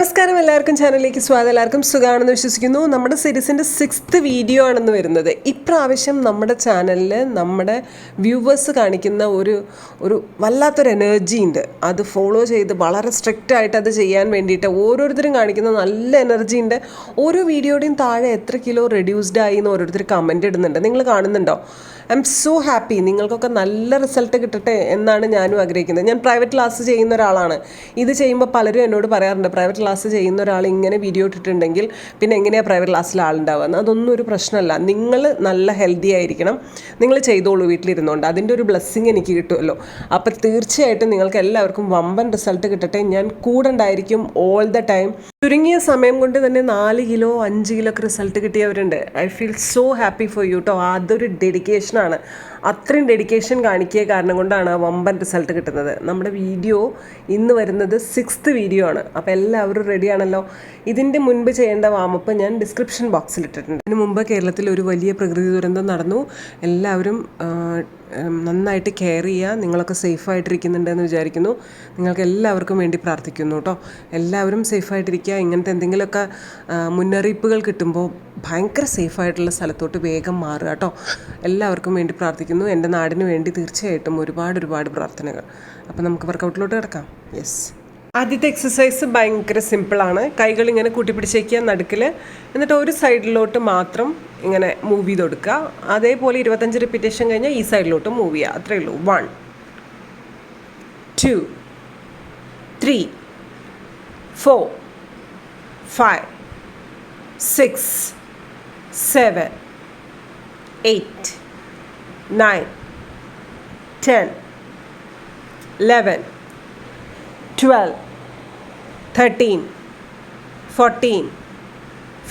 നമസ്കാരം എല്ലാവർക്കും ചാനലിലേക്ക് സ്വാഗതം. എല്ലാവർക്കും സുഖമാണെന്ന് വിശ്വസിക്കുന്നു. നമ്മുടെ സീരീസിന്റെ സിക്സ്ത് വീഡിയോ ആണെന്ന് വരുന്നത്. ഇപ്രാവശ്യം നമ്മുടെ ചാനലിൽ നമ്മുടെ വ്യൂവേഴ്സ് കാണിക്കുന്ന ഒരു ഒരു വല്ലാത്തൊരു എനർജി ഉണ്ട്. അത് ഫോളോ ചെയ്ത് വളരെ സ്ട്രിക്റ്റ് ആയിട്ട് അത് ചെയ്യാൻ വേണ്ടിയിട്ട് ഓരോരുത്തരും കാണിക്കുന്ന നല്ല എനർജി ഉണ്ട്. ഓരോ വീഡിയോയുടെയും താഴെ എത്ര കിലോ റെഡ്യൂസ്ഡ് ആയി എന്ന് ഓരോരുത്തർ കമന്റ് ഇടുന്നുണ്ട്. നിങ്ങൾ കാണുന്നുണ്ടോ? I am so happy. നിങ്ങൾക്കൊക്കെ നല്ല റിസൾട്ട് കിട്ടട്ടെ എന്നാണ് ഞാനും ആഗ്രഹിക്കുന്നത്. ഞാൻ പ്രൈവറ്റ് ക്ലാസ് ചെയ്യുന്ന ഒരാളാണ്. ഇത് ചെയ്യുമ്പോൾ പലരും എന്നോട് പറയാറുണ്ട് പ്രൈവറ്റ് ക്ലാസ് ചെയ്യുന്ന ഒരാൾ ഇങ്ങനെ വീഡിയോ ഇട്ടിട്ടുണ്ടെങ്കിൽ പിന്നെ എങ്ങനെയാണ് പ്രൈവറ്റ് ക്ലാസ്സിൽ ആളുണ്ടാവുക? അതൊന്നും ഒരു പ്രശ്നമല്ല. നിങ്ങൾ നല്ല ഹെൽത്തി ആയിരിക്കണം. നിങ്ങൾ ചെയ്തോളൂ വീട്ടിലിരുന്നുകൊണ്ട് അതിന്റെ ഒരു ബ്ലെസ്സിങ് എനിക്ക് കിട്ടുമല്ലോ. അപ്പോൾ തീർച്ചയായിട്ടും നിങ്ങൾക്ക് എല്ലാവർക്കും വമ്പൻ റിസൾട്ട് കിട്ടട്ടെ. ഞാൻ കൂടെ ഉണ്ടായിരിക്കും ഓൾ ദ ടൈം ചുരുങ്ങിയ സമയം കൊണ്ട് തന്നെ നാല് കിലോ അഞ്ച് കിലോ ഒക്കെ result കിട്ടിയവരുണ്ട്. I feel so happy for you കേട്ടോ അതൊരു ഡെഡിക്കേഷനാണ് അത്രയും ഡെഡിക്കേഷൻ കാണിക്കിയ കാരണം കൊണ്ടാണ് വമ്പൻ റിസൾട്ട് കിട്ടുന്നത്. നമ്മുടെ വീഡിയോ ഇന്ന് വരുന്നത് സിക്സ്ത് വീഡിയോ ആണ്. അപ്പോൾ എല്ലാവരും റെഡിയാണല്ലോ ഇതിന്റെ മുൻപ് ചെയ്യേണ്ട വാമപ്പ് ഞാൻ ഡിസ്ക്രിപ്ഷൻ ബോക്സിൽ ഇട്ടിട്ടുണ്ട്. അതിന് മുമ്പ് കേരളത്തിൽ ഒരു വലിയ പ്രകൃതി ദുരന്തം നടന്നു. എല്ലാവരും നന്നായിട്ട് കെയർ ചെയ്യുക നിങ്ങളൊക്കെ സേഫായിട്ടിരിക്കുന്നുണ്ടെന്ന് വിചാരിക്കുന്നു. നിങ്ങൾക്ക് എല്ലാവർക്കും വേണ്ടി പ്രാർത്ഥിക്കുന്നു കേട്ടോ എല്ലാവരും സേഫായിട്ടിരിക്കുക ഇങ്ങനത്തെ എന്തെങ്കിലുമൊക്കെ മുന്നറിയിപ്പുകൾ കിട്ടുമ്പോൾ ഭയങ്കര സേഫായിട്ടുള്ള സ്ഥലത്തോട്ട് വേഗം മാറുക കേട്ടോ എല്ലാവർക്കും വേണ്ടി പ്രാർത്ഥിക്കുന്നു. എന്റെ നാടിന് വേണ്ടി തീർച്ചയായിട്ടും ഒരുപാട് ഒരുപാട് പ്രാർത്ഥനകൾ. അപ്പോൾ നമുക്ക് വർക്കൗട്ടിലോട്ട് കിടക്കാം. യെസ് ആദ്യത്തെ എക്സസൈസ് ഭയങ്കര സിമ്പിളാണ്. കൈകൾ ഇങ്ങനെ കൂട്ടിപ്പിടിച്ചേക്കുക നടുക്കിൽ എന്നിട്ട് ഒരു സൈഡിലോട്ട് മാത്രം ഇങ്ങനെ മൂവ് ചെയ്ത് കൊടുക്കുക അതേപോലെ ഇരുപത്തഞ്ച് റിപ്പീറ്റേഷൻ കഴിഞ്ഞാൽ ഈ സൈഡിലോട്ട് മൂവ് ചെയ്യുക. അത്രയേ ഉള്ളൂ. One two three four five six seven eight nine ten eleven 12 13 14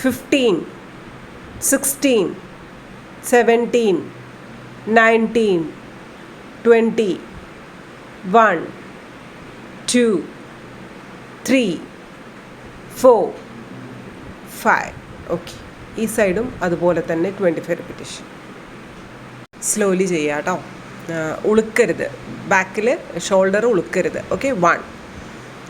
15 16 17 19 20 1 2 3 4 5 okay ഈ സൈഡും അതുപോലെ തന്നെ ട്വന്റി ഫൈവ് റിപ്പിറ്റേഷൻ സ്ലോലി ചെയ്യാട്ടോ ഉളുക്കരുത്. ബാക്കിൽ shoulder ഉളുക്കരുത്. Okay one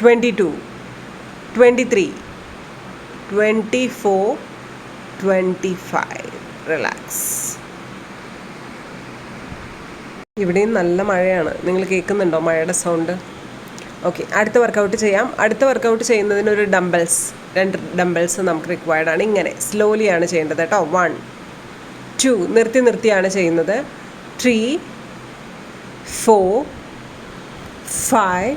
Twenty two twenty three twenty four twenty five. Relax. ഇവിടെയും നല്ല മഴയാണ്. നിങ്ങൾ കേൾക്കുന്നുണ്ടോ മഴയുടെ സൗണ്ട്? ഓക്കെ അടുത്ത വർക്കൗട്ട് ചെയ്യാം. അടുത്ത വർക്കൗട്ട് ചെയ്യുന്നതിന് ഒരു ഡംബൽസ് രണ്ട് ഡംബൽസ് നമുക്ക് റിക്വയർഡ് ആണ്. ഇങ്ങനെ സ്ലോലിയാണ് ചെയ്യേണ്ടത് കേട്ടോ. വൺ ടു നിർത്തി നിർത്തിയാണ് ചെയ്യുന്നത്. Three four five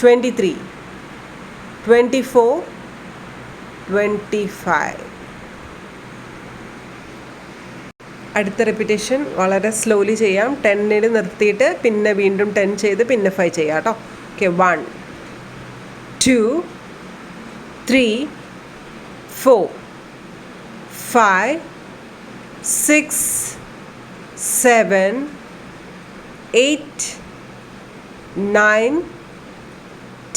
Twenty three twenty four twenty five. അടുത്ത റെപ്പിറ്റേഷൻ വളരെ സ്ലോലി ചെയ്യാം. ടെന്നിൽ നിർത്തിയിട്ട് പിന്നെ വീണ്ടും ടെൻ ചെയ്ത് പിന്നെ ഫൈവ് ചെയ്യാം കേട്ടോ okay one two three four five six seven eight nine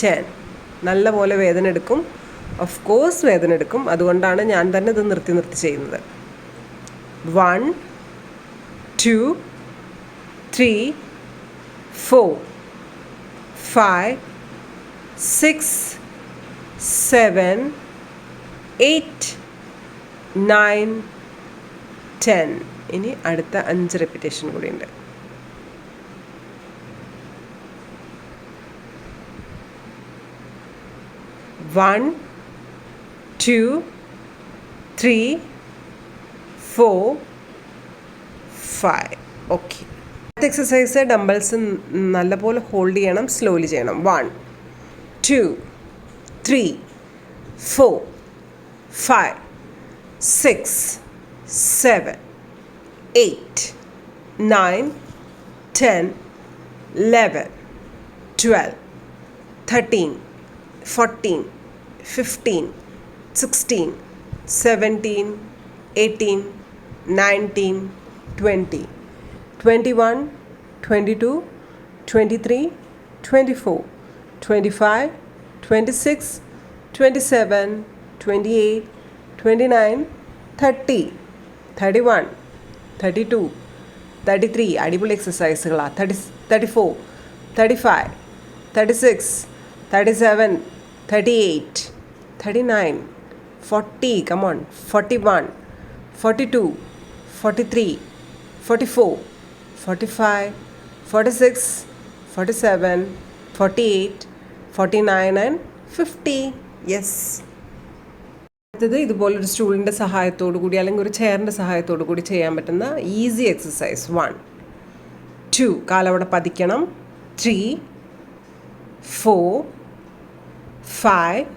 ten നല്ല പോലെ വേദന എടുക്കും ഓഫ് കോഴ്സ് വേദന എടുക്കും അതുകൊണ്ടാണ് ഞാൻ തന്നെ ഇത് നിർത്തി നിർത്തി ചെയ്യുന്നത്. One two three four five six seven eight nine ten ഇനി അടുത്ത അഞ്ച് റെപ്പിറ്റേഷൻ കൂടിയുണ്ട്. One two three four five. Okay. അടുത്ത എക്സസൈസ് ഡംബിൾസ് നല്ലപോലെ ഹോൾഡ് ചെയ്യണം സ്ലോലി ചെയ്യണം. One two three four five six seven eight nine ten eleven twelve thirteen fourteen fifteen sixteen seventeen eighteen nineteen twenty twenty one twenty two twenty three twenty four twenty five twenty six twenty seven twenty eight twenty nine thirty thirty one thirty two thirty three അടിപൊളി എക്സസൈസുകളാണ് thirty thirty four thirty five thirty six thirty seven thirty eight thirty nine forty come on forty one forty two forty three forty four forty five forty six forty seven forty eight forty nine and fifty yes അടുത്തത് ഇതുപോലൊരു സ്റ്റൂളിന്റെ സഹായത്തോടു കൂടി അല്ലെങ്കിൽ ഒരു ചെയറിന്റെ സഹായത്തോടു കൂടി ചെയ്യാൻ പറ്റുന്ന ഈസി എക്സസൈസ് വൺ ടു കാലവിടെ പതിക്കണം. Three four five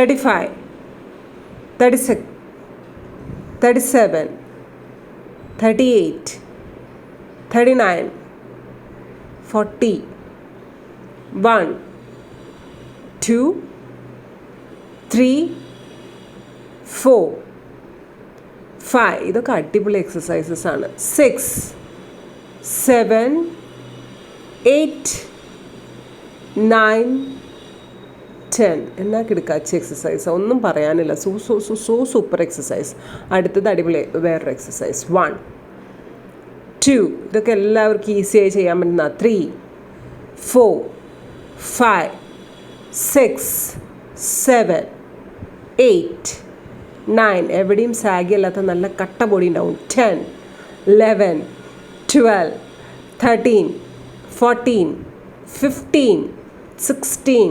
thirty five thirty six thirty seven thirty eight thirty nine forty one two three four five ഇതൊക്കെ അടിപൊളി എക്സസൈസസ് ആണ്. Six seven eight nine ten എന്നാ കിടക്കാച്ചി എക്സസൈസ് ഒന്നും പറയാനില്ല. So so so so super exercise അടുത്തത് അടിപൊളി വേറൊരു എക്സസൈസ് വൺ ടു ഇതൊക്കെ എല്ലാവർക്കും ഈസിയായി ചെയ്യാൻ പറ്റുന്ന three four five six seven eight nine എവിടെയും സാഗി അല്ലാത്ത നല്ല കട്ട ബോഡി ഉണ്ടാവും. Ten eleven twelve thirteen fourteen fifteen sixteen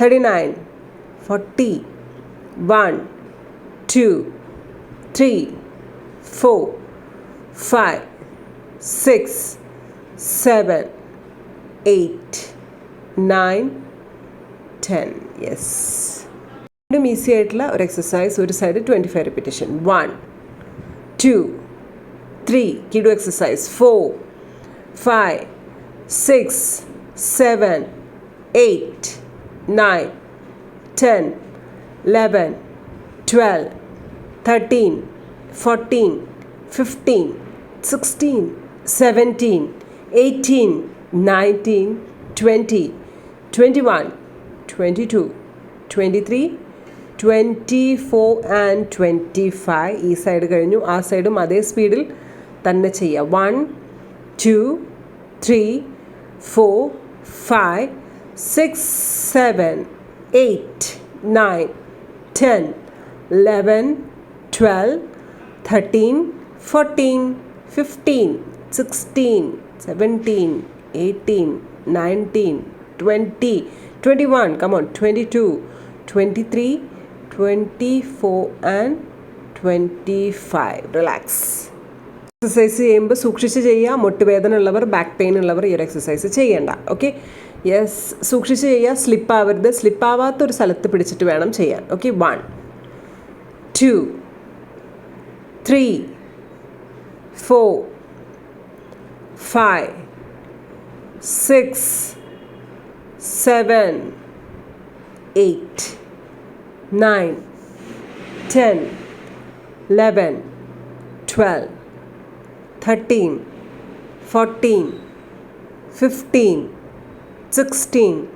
thirty nine forty one two three four five six seven eight nine ten yes വീണ്ടും ഈസി ആയിട്ടുള്ള ഒരു exercise ഒരു side twenty five repetition one two three കിഡു exercise four five six seven eight twelve thirteen fourteen fifteen sixteen seventeen eighteen nineteen twenty twenty one twenty two twenty three twenty four and twenty five ഈ side കഴിഞ്ഞു. ആ സൈഡും അതേ സ്പീഡിൽ തന്നെ ചെയ്യുക one two three four five six seven eight nine ten eleven twelve thirteen fourteen fifteen sixteen seventeen eighteen nineteen twenty twenty one come on twenty two twenty three twenty four and twenty five relax exercise ചെയ്യുമ്പോൾ സൂക്ഷിച്ച് ചെയ്യുക. മുട്ടുവേദന ഉള്ളവർ back pain ഉള്ളവർ ഈ ഒരു exercise ചെയ്യേണ്ട. Okay yes സൂക്ഷിച്ച് ചെയ്യുക. സ്ലിപ്പാവരുത് സ്ലിപ്പാവാത്തൊരു സ്ഥലത്ത് പിടിച്ചിട്ട് വേണം ചെയ്യാൻ. Okay one two three four five six seven eight nine ten eleven twelve thirteen fourteen fifteen 16,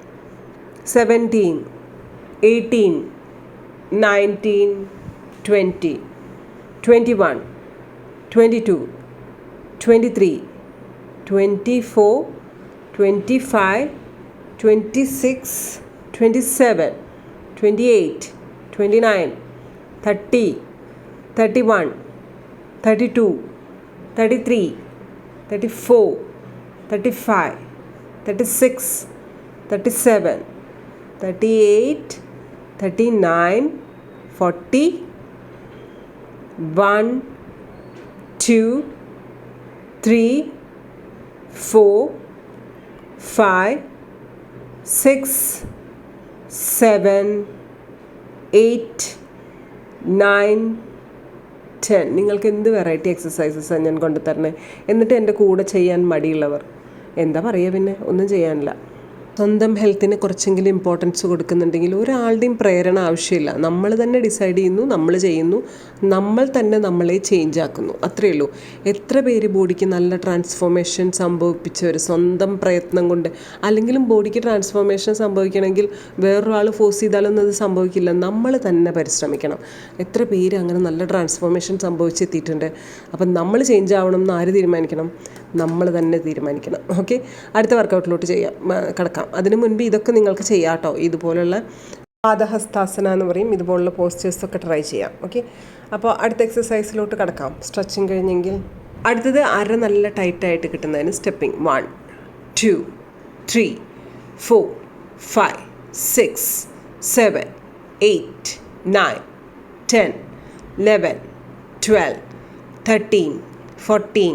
17, 18, 19, 20, 21, 22, 23, 24, 25, 26, 27, 28, 29, 30, 31, 32, 33, 34, 35, 36, 37, 38, 39, 40, 1, 2, 3, 4, 5, 6, 7, 8, 9, ten നിങ്ങൾക്ക് എന്ത് വെറൈറ്റി എക്സസൈസസാണ് ഞാൻ കൊണ്ടുതരണേ എന്നിട്ട് എന്റെ കൂടെ ചെയ്യാൻ മടിയുള്ളവർ. എന്താ പറയുക പിന്നെ? ഒന്നും ചെയ്യാനില്ല. സ്വന്തം ഹെൽത്തിന് കുറച്ചെങ്കിലും ഇമ്പോർട്ടൻസ് കൊടുക്കുന്നുണ്ടെങ്കിൽ ഒരാളുടെയും പ്രേരണ ആവശ്യമില്ല. നമ്മൾ തന്നെ ഡിസൈഡ് ചെയ്യുന്നു നമ്മൾ ചെയ്യുന്നു നമ്മൾ തന്നെ നമ്മളെ ചേഞ്ച് ആക്കുന്നു. അത്രയേ ഉള്ളൂ. എത്ര പേര് ബോഡിക്ക് നല്ല ട്രാൻസ്ഫോർമേഷൻ സംഭവിപ്പിച്ചവർ സ്വന്തം പ്രയത്നം കൊണ്ട് അല്ലെങ്കിലും ബോഡിക്ക് ട്രാൻസ്ഫോർമേഷൻ സംഭവിക്കണമെങ്കിൽ വേറൊരാൾ ഫോഴ്സ് ചെയ്താലൊന്നും അത് സംഭവിക്കില്ല. നമ്മൾ തന്നെ പരിശ്രമിക്കണം. എത്ര പേര് അങ്ങനെ നല്ല ട്രാൻസ്ഫോർമേഷൻ സംഭവിച്ചെത്തിയിട്ടുണ്ട്. അപ്പം നമ്മൾ ചേഞ്ച് ആവണം എന്ന് ആര് തീരുമാനിക്കണം? നമ്മൾ തന്നെ തീരുമാനിക്കണം. ഓക്കെ അടുത്ത വർക്കൗട്ടിലോട്ട് ചെയ്യാം. കിടക്കാം. അതിനു മുൻപ് ഇതൊക്കെ നിങ്ങൾക്ക് ചെയ്യാം കേട്ടോ ഇതുപോലുള്ള പാദഹസ്താസന എന്ന് പറയും. ഇതുപോലുള്ള പോസ്റ്റേഴ്സൊക്കെ ട്രൈ ചെയ്യാം. ഓക്കെ അപ്പോൾ അടുത്ത എക്സസൈസിലോട്ട് കിടക്കാം. സ്ട്രെച്ചിങ് കഴിഞ്ഞെങ്കിൽ അടുത്തത് അര നല്ല ടൈറ്റായിട്ട് കിട്ടുന്നതിന് stepping one two three four five six seven eight nine ten eleven twelve thirteen fourteen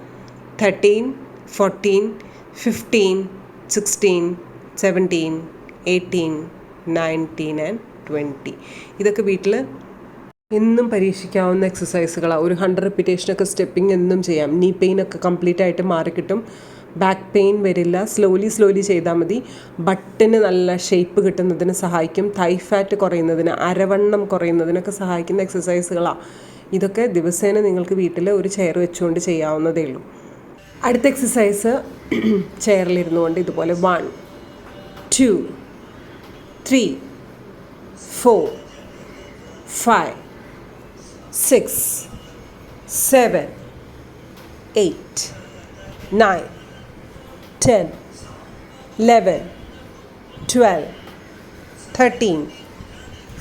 thirteen fourteen fifteen sixteen seventeen eighteen nineteen and twenty ഇതൊക്കെ വീട്ടിൽ എന്നും പരീക്ഷിക്കാവുന്ന എക്സസൈസുകളാണ് ഒരു ഹൺഡ്രഡ് റിപ്പിറ്റേഷനൊക്കെ സ്റ്റെപ്പിംഗ് എന്നും ചെയ്യാം. നീ പെയിനൊക്കെ കംപ്ലീറ്റ് ആയിട്ട് മാറിക്കിട്ടും ബാക്ക് പെയിൻ വരില്ല. സ്ലോലി സ്ലോലി ചെയ്താൽ മതി. ബട്ടിന് നല്ല ഷേപ്പ് കിട്ടുന്നതിന് സഹായിക്കും. തൈ ഫാറ്റ് കുറയുന്നതിന് അരവണ്ണം കുറയുന്നതിനൊക്കെ സഹായിക്കുന്ന എക്സസൈസുകളാണ് ഇതൊക്കെ ദിവസേന നിങ്ങൾക്ക് വീട്ടിൽ ഒരു ചെയർ വെച്ചുകൊണ്ട് ചെയ്യാവുന്നതേ ഉള്ളൂ. അടുത്ത എക്സസൈസ് ചെയറിലിരുന്നു കൊണ്ട് ഇതുപോലെ one two three four five six seven eight nine ten eleven twelve thirteen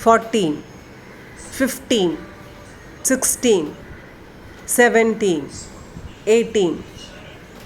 fourteen fifteen sixteen seventeen eighteen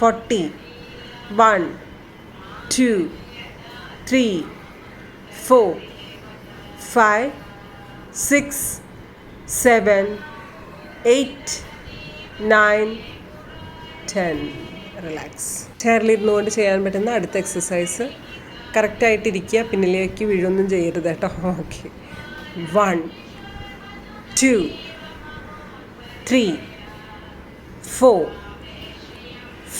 forty. One two three four five six seven eight nine ten. Relax. ചെയറിലിരുന്നുകൊണ്ട് ചെയ്യാൻ പറ്റുന്ന അടുത്ത exercise. കറക്റ്റായിട്ടിരിക്കുക. പിന്നിലേക്ക് വീഴൊന്നും ചെയ്യരുത് കേട്ടോ. Okay. One two three four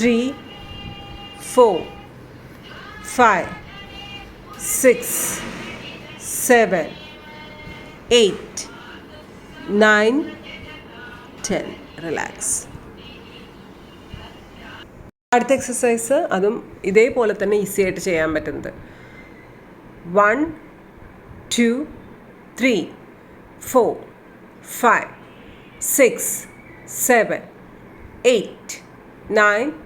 three four five six seven eight nine ten relax അടുത്ത exercise അതും ഇതേപോലെ തന്നെ ഈസി ആയിട്ട് ചെയ്യാൻ പറ്റുന്നത്. One two three four five six seven eight nine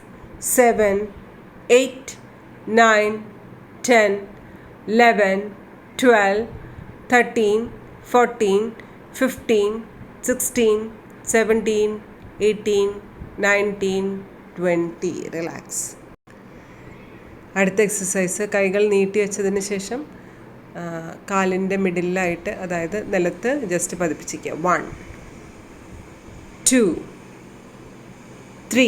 7, 8, 9, 10, 11, 12, 13, 14, 15, 16, 17, 18, 19, twenty relax അടുത്ത എക്സസൈസ് കൈകൾ നീട്ടി വെച്ചതിന് ശേഷം കാലിന്റെ മിഡിലായിട്ട് അതായത് നിലത്ത് just പതിപ്പിച്ചിരിക്കുക. One two three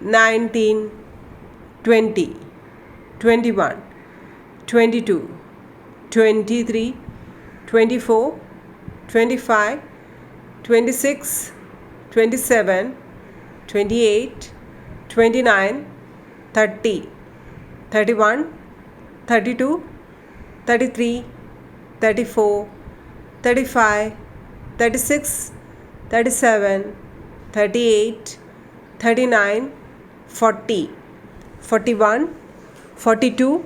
19, 20, 21, 22, 23, 24, 25, 26, 27, 28, 29 30 31 32 33 34 35 36 37 38 39 40 41 42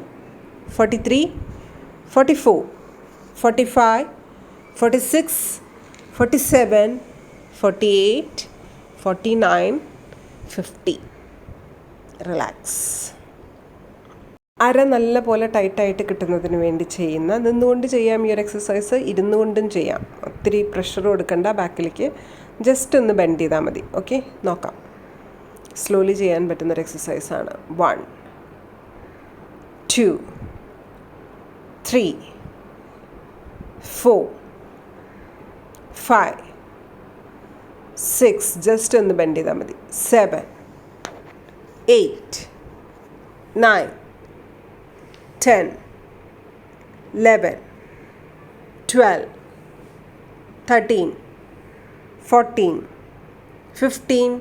43 44 45 46 47 48 49 50 relax. അര നല്ല പോലെ ടൈറ്റായിട്ട് കിട്ടുന്നതിന് വേണ്ടി ചെയ്യുന്ന നിന്നുകൊണ്ട് ചെയ്യാം ഈ ഒരു എക്സസൈസ് ഇരുന്നു കൊണ്ടും ചെയ്യാം. ഒത്തിരി പ്രഷർ കൊടുക്കണ്ട ബാക്കിലേക്ക്. ജസ്റ്റ് ഒന്ന് ബെൻഡ് ചെയ്താൽ മതി. ഓക്കെ നോക്കാം. സ്ലോലി ചെയ്യാൻ പറ്റുന്നൊരു എക്സസൈസാണ് one two three four five six just ഒന്ന് ബെൻഡ് ചെയ്താൽ മതി. Seven eight nine ten eleven twelve thirteen fourteen fifteen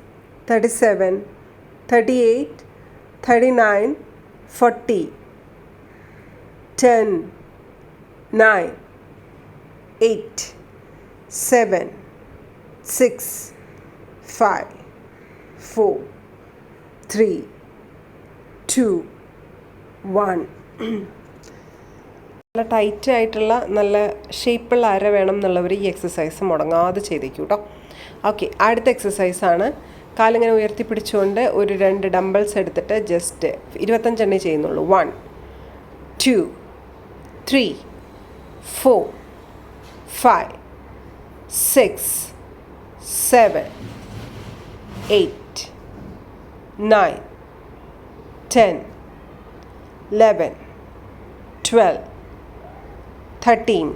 37 38 39 40 10 9 8 7 6 5 4 3 2 1 നല്ല ടൈറ്റ് ആയിട്ടുള്ള നല്ല ഷേപ്പുള്ള അര വേണം എന്നുള്ളവർ ഈ എക്സസൈസ് മുടങ്ങാതെ ചെയ്തേക്കൂട്ടോ ഓക്കെ അടുത്ത എക്സസൈസാണ് കാലിങ്ങനെ ഉയർത്തിപ്പിടിച്ചുകൊണ്ട് ഒരു രണ്ട് ഡംബിൾസ് എടുത്തിട്ട് ജസ്റ്റ് ഇരുപത്തഞ്ചെണ്ണേ ചെയ്യുന്നുള്ളൂ. One two three four five six seven eight nine ten eleven twelve thirteen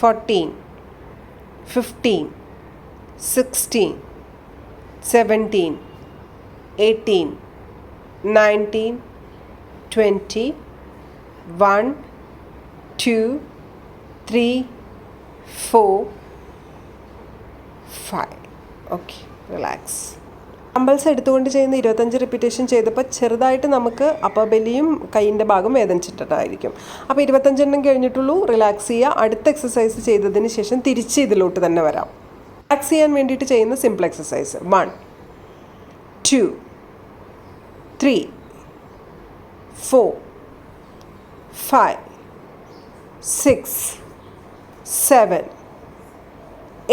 fourteen fifteen sixteen seventeen eighteen nineteen twenty one two three four five okay relax അമ്പൽസ് എടുത്തുകൊണ്ട് ചെയ്യുന്ന ഇരുപത്തഞ്ച് റിപ്പീറ്റേഷൻ ചെയ്തപ്പോൾ ചെറുതായിട്ട് നമുക്ക് അപ്പബലിയും കൈയിന്റെ ഭാഗം വേദനിച്ചിട്ടുണ്ടായിരിക്കും. അപ്പോൾ ഇരുപത്തഞ്ചെണ്ണം കഴിഞ്ഞിട്ടുള്ളൂ റിലാക്സ് ചെയ്യുക. അടുത്ത എക്സസൈസ് ചെയ്തതിന് ശേഷം തിരിച്ച് ഇതിലോട്ട് തന്നെ വരാം. റിലാക്സ് ചെയ്യാൻ വേണ്ടിയിട്ട് ചെയ്യുന്ന simple exercise one two three four five six seven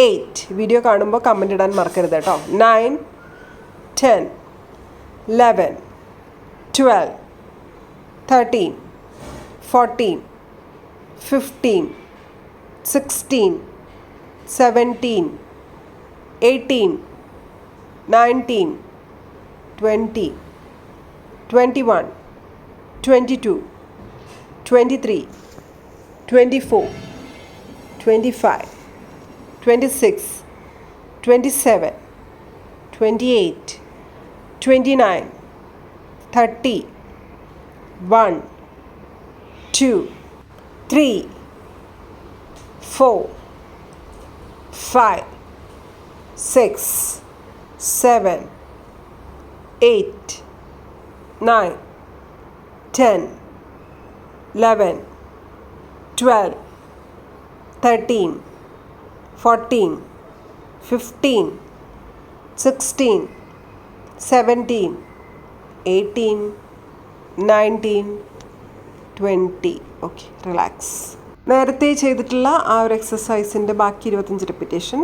eight video കാണുമ്പോൾ കമന്റ് ഇടാൻ മറക്കരുത് കേട്ടോ. Nine ten eleven twelve thirteen fourteen fifteen sixteen seventeen 18, 19, 20, 21, 22, 23, 24, 25, 26, 27, 28, 29, 30, 1, 2, 3, 4, 5, six seven eight nine ten eleven twelve thirteen fourteen fifteen sixteen seventeen eighteen nineteen twenty okay relax നേരത്തെ ചെയ്തിട്ടുള്ള ആ ഒരു എക്സസൈസിന്റെ ബാക്കി ഇരുപത്തഞ്ച് repetition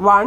one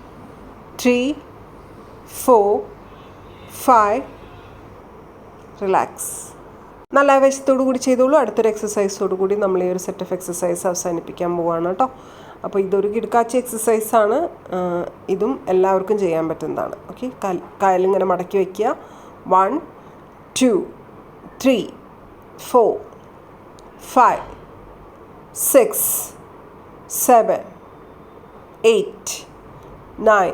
Three four five relax നല്ല ആവേശത്തോടു കൂടി ചെയ്തോളൂ. അടുത്തൊരു എക്സസൈസോടു കൂടി നമ്മൾ ഈ ഒരു സെറ്റ് ഓഫ് എക്സസൈസ് അവസാനിപ്പിക്കാൻ പോവാണ് കേട്ടോ. അപ്പോൾ ഇതൊരു കിടക്കാച്ചി എക്സസൈസാണ് ഇതും എല്ലാവർക്കും ചെയ്യാൻ പറ്റുന്നതാണ്. ഓക്കെ കാലിങ്ങനെ മടക്കി വയ്ക്കുക one two three four five six seven eight nine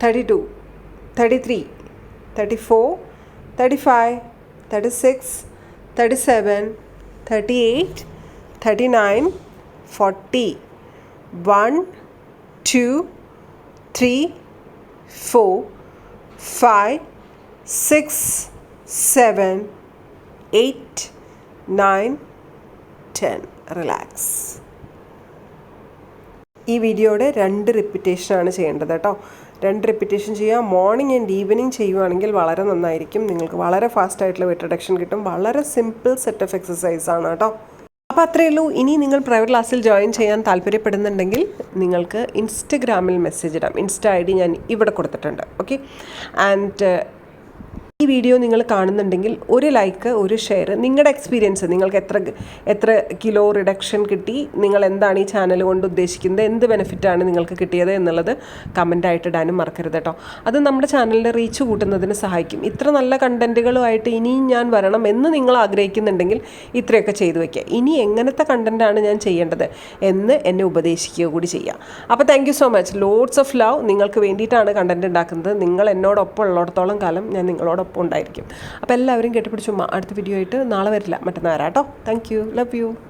thirty two thirty three thirty four thirty five thirty six thirty seven thirty eight thirty nine forty one two three four five six seven eight nine ten relax ഈ വീഡിയോയുടെ രണ്ട് റിപ്പിറ്റേഷനാണ് ചെയ്യേണ്ടത് കേട്ടോ. രണ്ട് repetition ചെയ്യുക. Morning and evening ചെയ്യുവാണെങ്കിൽ വളരെ നന്നായിരിക്കും. നിങ്ങൾക്ക് വളരെ ഫാസ്റ്റ് ആയിട്ടുള്ള വെറ്റ് റിഡക്ഷൻ കിട്ടും. വളരെ സിമ്പിൾ സെറ്റ് ഓഫ് എക്സസൈസ് ആണ് കേട്ടോ. അപ്പോൾ അത്രയേ ഉള്ളൂ. ഇനി നിങ്ങൾ പ്രൈവറ്റ് ക്ലാസ്സിൽ ജോയിൻ ചെയ്യാൻ താല്പര്യപ്പെടുന്നുണ്ടെങ്കിൽ നിങ്ങൾക്ക് ഇൻസ്റ്റഗ്രാമിൽ മെസ്സേജ് ഇടാം. ഇൻസ്റ്റ ഐ ഡി ഞാൻ ഇവിടെ കൊടുത്തിട്ടുണ്ട്. ഓക്കെ ആൻഡ് ഈ വീഡിയോ നിങ്ങൾ കാണുന്നുണ്ടെങ്കിൽ ഒരു ലൈക്ക് ഒരു ഷെയർ നിങ്ങളുടെ എക്സ്പീരിയൻസ് നിങ്ങൾക്ക് എത്ര എത്ര കിലോ റിഡക്ഷൻ കിട്ടി നിങ്ങൾ എന്താണ് ഈ ചാനൽ കൊണ്ട് ഉദ്ദേശിക്കുന്നത് എന്ത് ബെനിഫിറ്റാണ് നിങ്ങൾക്ക് കിട്ടിയത് എന്നുള്ളത് കമന്റായിട്ട് ഇടാനും മറക്കരുത് കേട്ടോ അത് നമ്മുടെ ചാനലിന്റെ റീച്ച് കൂട്ടുന്നതിന് സഹായിക്കും. ഇത്ര നല്ല കണ്ടന്റുകളുമായിട്ട് ഇനിയും ഞാൻ വരണം എന്ന് നിങ്ങൾ ആഗ്രഹിക്കുന്നുണ്ടെങ്കിൽ ഇത്രയൊക്കെ ചെയ്തു വയ്ക്കുക ഇനി എങ്ങനത്തെ കണ്ടന്റാണ് ഞാൻ ചെയ്യേണ്ടത് എന്ന് എന്നെ ഉപദേശിക്കുക കൂടി ചെയ്യുക അപ്പോൾ thank so much loads of love നിങ്ങൾക്ക് വേണ്ടിയിട്ടാണ് കണ്ടന്റ് ഉണ്ടാക്കുന്നത്. നിങ്ങൾ എന്നോടൊപ്പം ഉള്ളിടത്തോളം കാലം ഞാൻ നിങ്ങളോടൊപ്പം ഉണ്ടായിരിക്കും അപ്പോൾ എല്ലാവരും കെട്ടിപ്പിടിച്ചു അടുത്ത വീഡിയോ ആയിട്ട് നാളെ വരില്ല. മറ്റന്നാരാട്ടോ താങ്ക് യു ലവ് യു